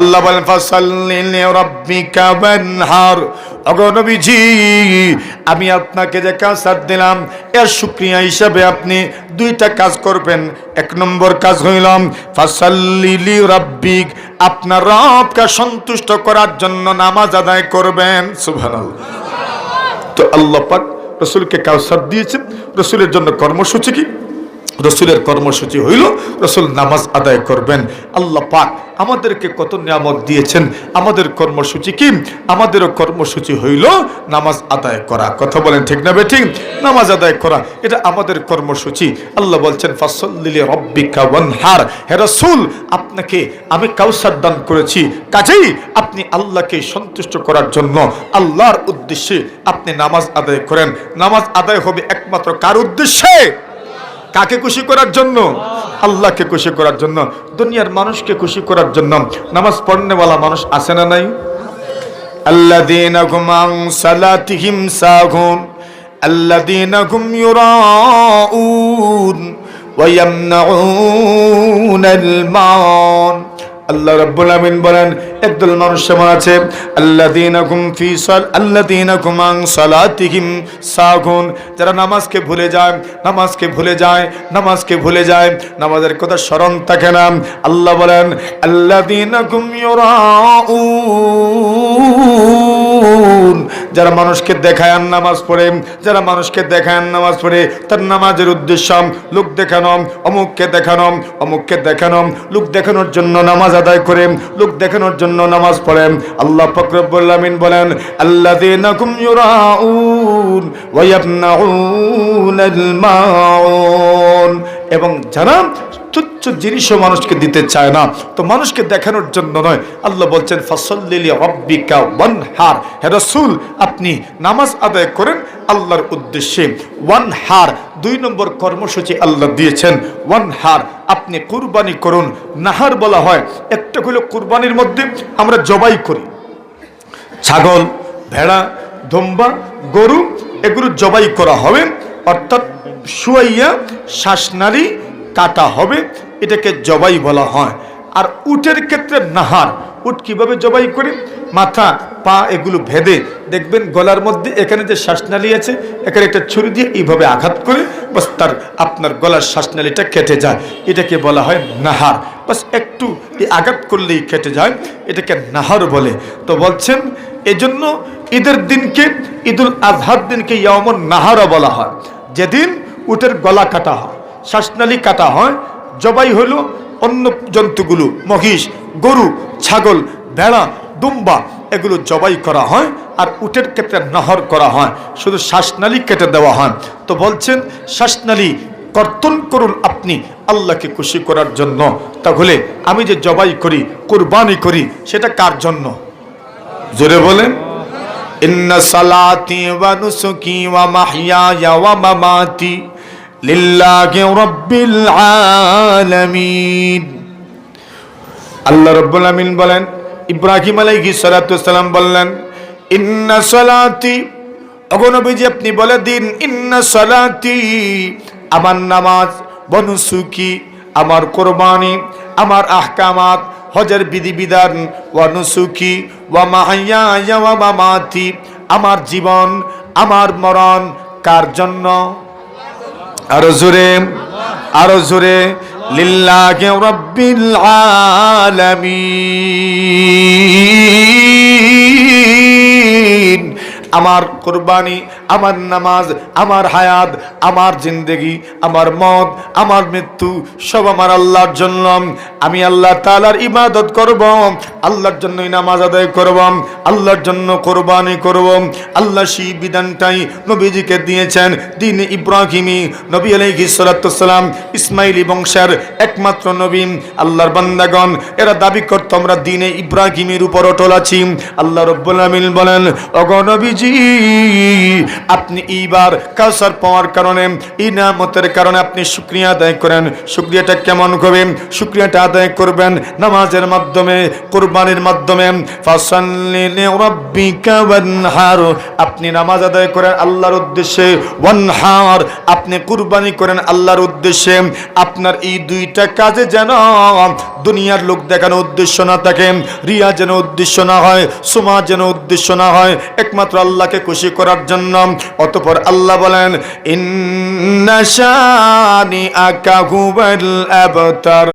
আল্লাহ বলেন, ফাসাল্লি রাব্বিকা ওয়ানহার। ওগো নবীজি, আমি আপনাকে যে কাজ দিলাম, এর শুকরিয়া হিসাবে আপনি দুইটা কাজ করবেন। এক নম্বর কাজ হইলাম ফাসাল্লি লি রাব্বিক আপনার রবকে সন্তুষ্ট করার জন্য নামাজ আদায় করবেন। সুবহানাল্লাহ। তো আল্লাহ পাক রসুলকে কাউসার দিয়েছেন। রসুলের জন্য কর্মসূচি কি? রসুলের কর্মসূচি হইল, রসুল নামাজ আদায় করবেন। আল্লাহ পাক আমাদেরকে কত নিয়ামত দিয়েছেন, আমাদের কর্মসূচি কি? আমাদেরও কর্মসূচি হইল নামাজ আদায় করা। কথা বলেন ঠিক না বেঠিক নামাজ আদায় করা, এটা আমাদের কর্মসূচি। আল্লাহ বলছেন ফাসল্লিলি রব্বিকা ওয়ানহার। হে রসুল, আপনাকে আমি কাউসার দান করেছি। কাজেই আপনি আল্লাহকে সন্তুষ্ট করার জন্য আল্লাহর উদ্দেশ্যে আপনি নামাজ আদায় করেন। নামাজ আদায় হবে একমাত্র কার উদ্দেশ্যে? কাকে খুশি করার জন্য আল্লাহকে খুশি করার জন্য দুনিয়ার মানুষকে খুশি করার জন্য নামাজ পড়নেওয়ালা মানুষ আছে না নাই الذين هم عن صلاتهم ساهون الذين هم يراءون ويمنعون المعون আল্লাহ রাব্বুল আমিন বলেন একদল মানুষ যেমন আছে আল্লাযীনাকুম ফি সাল আল্লাযীনাকুম আন সালাতিহিম সাগুন। যারা নামাজকে ভুলে যায়, নামাজকে ভুলে যায়, নামাজকে ভুলে যায়, নামাজের কথা স্মরণ থাকে না। আল্লাহ বলেন আল্লাযীনাকুম ইউরাউন যারা মানুষকে দেখায় আর নামাজ পড়ে, যারা মানুষকে দেখায় আর নামাজ পড়ে, তার নামাজের উদ্দেশ্য লোক দেখানো অমুককে দেখানো অমুককে দেখানো লোক দেখানোর জন্য নামাজ আদায় করে, লোক দেখানোর জন্য নামাজ পড়ে। আল্লাহ ফকরবুল আমিন বলেন মাউন। এবং যারা তুচ্ছ জিনিসও মানুষকে দিতে চায় না। তো মানুষকে দেখানোর জন্য নয়। আল্লাহ বলছেন ফসল্লিলি হার হে রসুল, আপনি নামাজ আদায় করেন আল্লাহর উদ্দেশ্যে। ওয়ান হার দুই নম্বর কর্মসূচি আল্লাহ দিয়েছেন। ওয়ান হার আপনি কুরবানি করুন। নাহার বলা হয়, একটা হলো কুরবানির মধ্যে আমরা জবাই করি। ছাগল, ভেড়া, ধম্বা, গরু, এগুলো জবাই করা হবে। অর্থাৎ শুয়াইয়া শ্বাসনালী কাটা হবে, এটাকে জবাই বলা হয়। আর উটের ক্ষেত্রে নাহার, উট কীভাবে জবাই করে? মাথা, পা এগুলো ভেদে। দেখবেন গলার মধ্যে এখানে যে শ্বাসনালী আছে, এখানে একটা ছুরি দিয়ে এইভাবে আঘাত করে, বাস তার আপনার গলার শ্বাসনালীটা কেটে যায়। এটাকে বলা হয় নাহার। বাস একটু এই আঘাত করলেই কেটে যায়, এটাকে নাহার বলে। তো বলছেন, এজন্য ঈদের দিনকে, ঈদুল আজহার দিনকে ইয়মন নাহারও বলা হয়। যেদিন উটের গলা কাটা হয়। শ্বাসনালী কাটা হয়, জবাই হলো অন্য জন্তুগুলো, মহিষ, গরু, ছাগল, ভেড়া, দুম্বা, এগুলো জবাই করা হয় আর উটের ক্ষেত্রে নহর করা হয়, শুধু শ্বাসনালী কেটে দেওয়া হয়। তো বলছেন, শ্বাসনালী কর্তন করুন আপনি আল্লাহকে খুশি করার জন্য। তাহলে আমি যে জবাই করি, কোরবানি করি, সেটা কার জন্য? জোরে বলেন। ইন্না সালাতি ওয়া নুসুকি ওয়া মাহইয়ায়া ওয়া মামাতি। লিল্লাহি রাব্বিল আলামিন। আল্লাহ রাব্বুল আমিন বলেন, ইব্রাহিম আলাইহিস সালাতু সালাম বললেন, ইন্না সালাতি ওগো নবীজি, আপনি বলে দিন, ইন্না সালাতি আমার নামাজ বনুসুকি আমার কোরবানি, আমার আহকামাত, হজের বিধিবিধান ওয়া নুসুকি ওয়া মাহাইয়া ওয়া মামাতি, আমার জীবন, আমার মরণ কার জন্য? আরও জোরে আরও জোরে, লিল্লাহি রাব্বিল আলামিন। আমার কোরবানি, আমার নামাজ, আমার হায়াত, আমার জিন্দেগি, আমার মত, আমার মৃত্যু, সব আমার আল্লাহর জন্য। আমি আল্লাহ তালার ইবাদত করব, আল্লাহর জন্যই নামাজ আদায় করব। আল্লাহর জন্য কোরবানি করব। আল্লাহ সেই বিধানটাই নবীজিকে দিয়েছেন। দিন ইব্রাহিমি, নবী আলাইহি সালাম, ইসমাইলি বংশের একমাত্র নবী। আল্লাহর বান্দাগণ, এরা দাবি করত, আমরা দিনে ইব্রাহিমের উপর অটল আছি। আল্লাহ রব্বুল বলেন অগণবীজি আপনি এইবার কাউসার পাওয়ার কারণে, ইনামতের কারণে আপনি শুক্রিয়া আদায় করেন। শুক্রিয়াটা কেমন করবেন শুক্রিয়াটা আদায় করবেন নামাজের মাধ্যমে, কোরবানির মাধ্যমে। ফাসাল্লি লিরাব্বিকা ওয়ানহার আপনি নামাজ আদায় করেন আল্লাহর উদ্দেশ্যে, ওয়ানহার। আপনি কুরবানি করেন আল্লাহর উদ্দেশ্যে। আপনার এই দুইটা কাজে যেন দুনিয়ার লোক দেখানো উদ্দেশ্য না থাকে, রিয়া যেন উদ্দেশ্য না হয়, সুমা যেন উদ্দেশ্য না হয়, একমাত্র আল্লাহকে খুশি করার জন্য। অতপর আল্লাহ বলেন ইন্নাশানি আকা হুয়াল আবতার।